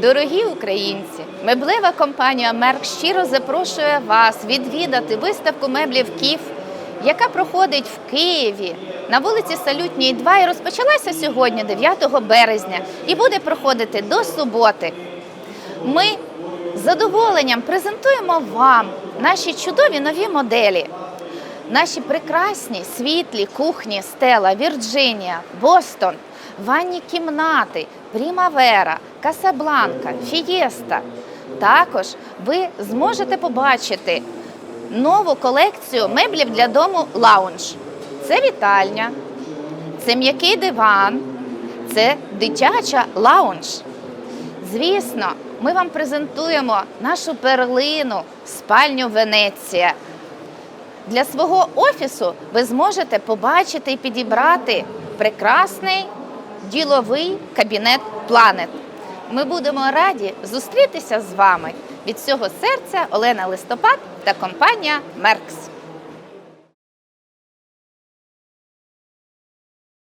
Дорогі українці, меблева компанія Мерк щиро запрошує вас відвідати виставку меблів Київ, яка проходить в Києві на вулиці Салютній 2 і розпочалася сьогодні, 9 березня, і буде проходити до суботи. Ми з задоволенням презентуємо вам наші чудові нові моделі. Наші прекрасні світлі кухні Стела, Вірджинія, Бостон, ванні кімнати, Прімавера, Касабланка, Фієста. Також ви зможете побачити нову колекцію меблів для дому лаунж. Це вітальня, це м'який диван, це дитяча лаунж. Звісно, ми вам презентуємо нашу перлину, спальню Венеція. Для свого офісу ви зможете побачити і підібрати прекрасний діловий кабінет Планет. Ми будемо раді зустрітися з вами від всього серця Олена Листопад та компанія Меркс.